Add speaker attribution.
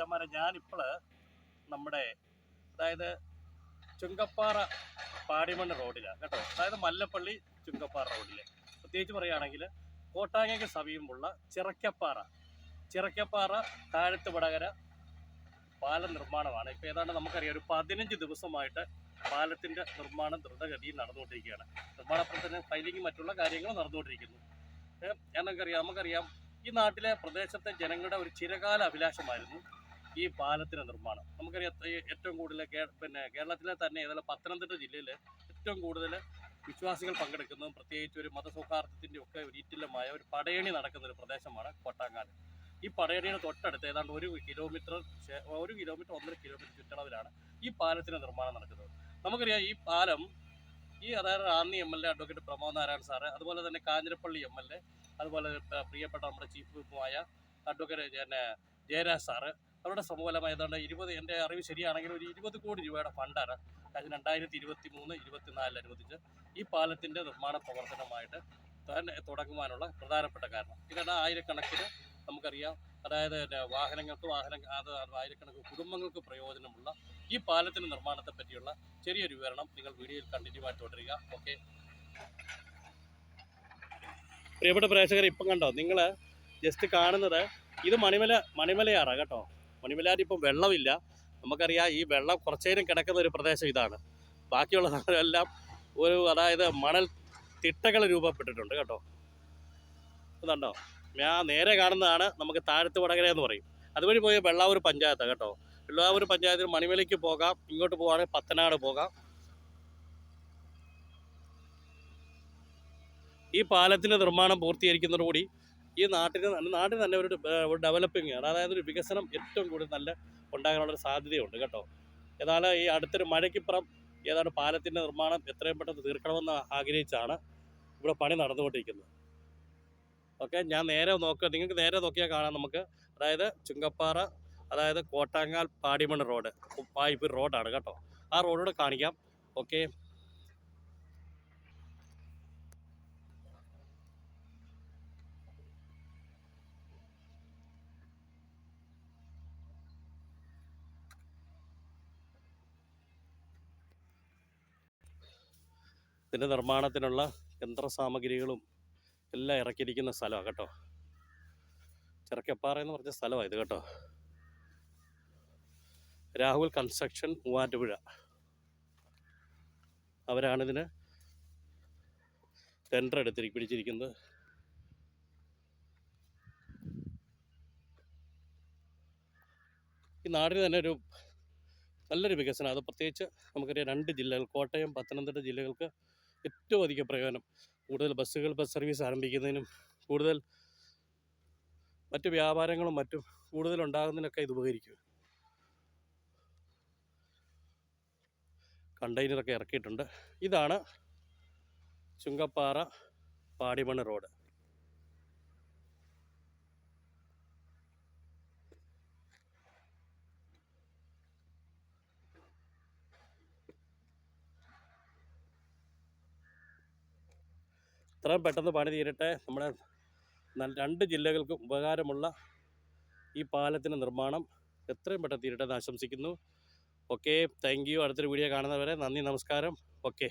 Speaker 1: അച്ഛന്മാരെ ഞാനിപ്പോൾ നമ്മുടെ അതായത് ചുങ്കപ്പാറ പാടിമണ്ണ് റോഡിലാണ് കേട്ടോ? അതായത് മല്ലപ്പള്ളി ചുങ്കപ്പാറ റോഡിൽ പ്രത്യേകിച്ച് പറയുകയാണെങ്കിൽ കോട്ടാങ്ങയ്ക്ക് സമീപമുള്ള ചിറക്കപ്പാറ. ചിറക്കപ്പാറ താഴത്ത് വടകര പാലം നിർമ്മാണമാണ്. ഇപ്പോൾ ഏതാണ്ട് നമുക്കറിയാം ഒരു പതിനഞ്ച് ദിവസമായിട്ട് പാലത്തിന്റെ നിർമ്മാണം ദ്രുതഗതിയിൽ നടന്നുകൊണ്ടിരിക്കുകയാണ്. നിർമ്മാണ പ്രവർത്തനം ഫൈലിംഗ് മറ്റുള്ള കാര്യങ്ങൾ നടന്നുകൊണ്ടിരിക്കുന്നു. ഏഹ് നമുക്കറിയാം നമുക്കറിയാം ഈ നാട്ടിലെ പ്രദേശത്തെ ജനങ്ങളുടെ ഒരു ചിരകാല അഭിലാഷമായിരുന്നു. ഈ പാലത്തിന്റെ നിർമ്മാണം. നമുക്കറിയാം ഏറ്റവും കൂടുതൽ പിന്നെ കേരളത്തിലെ തന്നെ ഏതായാലും പത്തനംതിട്ട ജില്ലയിൽ ഏറ്റവും കൂടുതൽ വിശ്വാസികൾ പങ്കെടുക്കുന്നതും പ്രത്യേകിച്ച് ഒരു മതസൗഹാർദ്ദത്തിന്റെ ഒക്കെ ഒരു ഈറ്റില്ലമായ ഒരു പടയണി നടക്കുന്ന ഒരു പ്രദേശമാണ് കൊട്ടാങ്ങാട്. ഈ പടയണിയുടെ തൊട്ടടുത്ത് ഏതാണ്ട് ഒരു കിലോമീറ്റർ ഒരു കിലോമീറ്റർ ഒന്നര കിലോമീറ്റർ ചുറ്റളവിലാണ് ഈ പാലത്തിന്റെ നിർമ്മാണം നടക്കുന്നത്. നമുക്കറിയാം ഈ പാലം ഈ അതായത് Ranni M L A advocate Pramod Narayan sir അതുപോലെ തന്നെ കാഞ്ഞിരപ്പള്ളി എം എൽ എ അതുപോലെ പ്രിയപ്പെട്ട നമ്മുടെ ചീഫ് വിപ്പുമായ അഡ്വക്കേറ്റ് പിന്നെ ജയരാജ് സാറ് അവരുടെ സമൂലമായ ഏതാണ്ട് ഇരുപത് എന്റെ അറിവ് ശരിയാണെങ്കിൽ ഒരു ഇരുപത് കോടി രൂപയുടെ ഫണ്ടാണ് കഴിഞ്ഞ രണ്ടായിരത്തി ഇരുപത്തി മൂന്ന് ഇരുപത്തിനാലിൽ അനുവദിച്ച് ഈ പാലത്തിന്റെ നിർമ്മാണ പ്രവർത്തനമായിട്ട് തുടങ്ങുവാനുള്ള പ്രധാനപ്പെട്ട കാരണം. ഇതാണ് ആയിരക്കണക്കിന് നമുക്കറിയാം. അതായത് വാഹനങ്ങൾക്ക് വാഹന അത് ആയിരക്കണക്കിന് കുടുംബങ്ങൾക്ക് പ്രയോജനമുള്ള ഈ പാലത്തിന്റെ നിർമ്മാണത്തെ പറ്റിയുള്ള ചെറിയൊരു വിവരണം നിങ്ങൾ വീഡിയോയിൽ കണ്ടിന്യൂ ആയിട്ട് തുടരുക. ഓക്കെ പ്രിയപ്പെട്ട പ്രേക്ഷകർ ഇപ്പം കണ്ടോ? നിങ്ങൾ ജസ്റ്റ് കാണുന്നത് ഇത് മണിമല മണിമലയാറാണ് കേട്ടോ. മണിമലയാറ് ഇപ്പം വെള്ളമില്ല. നമുക്കറിയാം ഈ വെള്ളം കുറച്ചേരം കിടക്കുന്ന ഒരു പ്രദേശം ഇതാണ്. ബാക്കിയുള്ള എല്ലാം ഒരു അതായത് മണൽ തിട്ടകൾ രൂപപ്പെട്ടിട്ടുണ്ട് കേട്ടോ. ഇതുണ്ടോ? ഞാൻ നേരെ കാണുന്നതാണ് നമുക്ക് താഴത്ത് വടകര എന്ന് പറയും. അതുവഴി പോയ വെള്ളാവൂർ പഞ്ചായത്താണ് കേട്ടോ. വെള്ളാവൂർ പഞ്ചായത്തിൽ മണിമലയ്ക്ക് പോകാം ഇങ്ങോട്ട് പോവുകയാണെങ്കിൽ പത്തനാട് പോകാം. ഈ പാലത്തിന്റെ നിർമ്മാണം പൂർത്തീകരിക്കുന്നതോടുകൂടി ഈ നാട്ടിന് നാട്ടിന് തന്നെ ഒരു ഡെവലപ്പിങ് ആണ്. അതായത് ഒരു വികസനം ഏറ്റവും കൂടുതൽ നല്ല ഉണ്ടാകാനുള്ളൊരു സാധ്യതയുണ്ട് കേട്ടോ. എന്നാൽ ഈ അടുത്തൊരു മഴയ്ക്കിപ്പുറം ഏതാണ്ട് പാലത്തിന്റെ നിർമ്മാണം എത്രയും പെട്ടെന്ന് തീർക്കണമെന്ന് ആഗ്രഹിച്ചാണ് ഇവിടെ പണി നടന്നുകൊണ്ടിരിക്കുന്നത്. ഓക്കെ ഞാൻ നേരെ നോക്കുക നിങ്ങൾക്ക് നേരെ നോക്കിയാൽ കാണാം നമുക്ക്. അതായത് ചുങ്കപ്പാറ അതായത് കോട്ടാങ്ങാൽ പാടിമൺ റോഡ് പായ്പൂർ റോഡാണ് കേട്ടോ. ആ റോഡൂടെ കാണിക്കാം. ഓക്കെ ഇതിന്റെ നിർമ്മാണത്തിനുള്ള യന്ത്രസാമഗ്രികളും എല്ലാം ഇറക്കിയിരിക്കുന്ന സ്ഥലമാണ് കേട്ടോ. ചിറക്കപ്പാറ എന്ന് പറഞ്ഞ സ്ഥലമാണ് ഇത് കേട്ടോ. രാഹുൽ കൺസ്ട്രക്ഷൻ മൂവാറ്റുപുഴ. അവരാണിതിന് ടെൻഡർ എടുത്തിരി പിടിച്ചിരിക്കുന്നത്. ഈ നാടിന് തന്നെ ഒരു നല്ലൊരു വികസനം. അത് പ്രത്യേകിച്ച് നമുക്കറിയാം രണ്ട് ജില്ലകൾ കോട്ടയം പത്തനംതിട്ട ജില്ലകൾക്ക് ഏറ്റവും അധികം പ്രയോജനം. കൂടുതൽ ബസ്സുകൾ ബസ് സർവീസ് ആരംഭിക്കുന്നതിനും കൂടുതൽ മറ്റു വ്യാപാരങ്ങളും മറ്റും കൂടുതൽ ഉണ്ടാകുന്നതിനൊക്കെ ഇത് ഉപകരിക്കും. കണ്ടെയ്നറൊക്കെ ഇറക്കിയിട്ടുണ്ട്. ഇതാണ് ചുങ്കപ്പാറ പാടിമണ്ണ് റോഡ്. ഇത്രയും പെട്ടെന്ന് പണി തീരട്ടെ. നമ്മുടെ രണ്ട് ജില്ലകൾക്കും ഉപകാരമുള്ള ഈ പാലത്തിന്റെ നിർമ്മാണം എത്രയും പെട്ടെന്ന് തീരട്ടെ എന്ന് ആശംസിക്കുന്നു. ഓക്കെ താങ്ക് യു അടുത്തൊരു വീഡിയോ കാണുന്നവരെ നന്ദി നമസ്കാരം. ഓക്കെ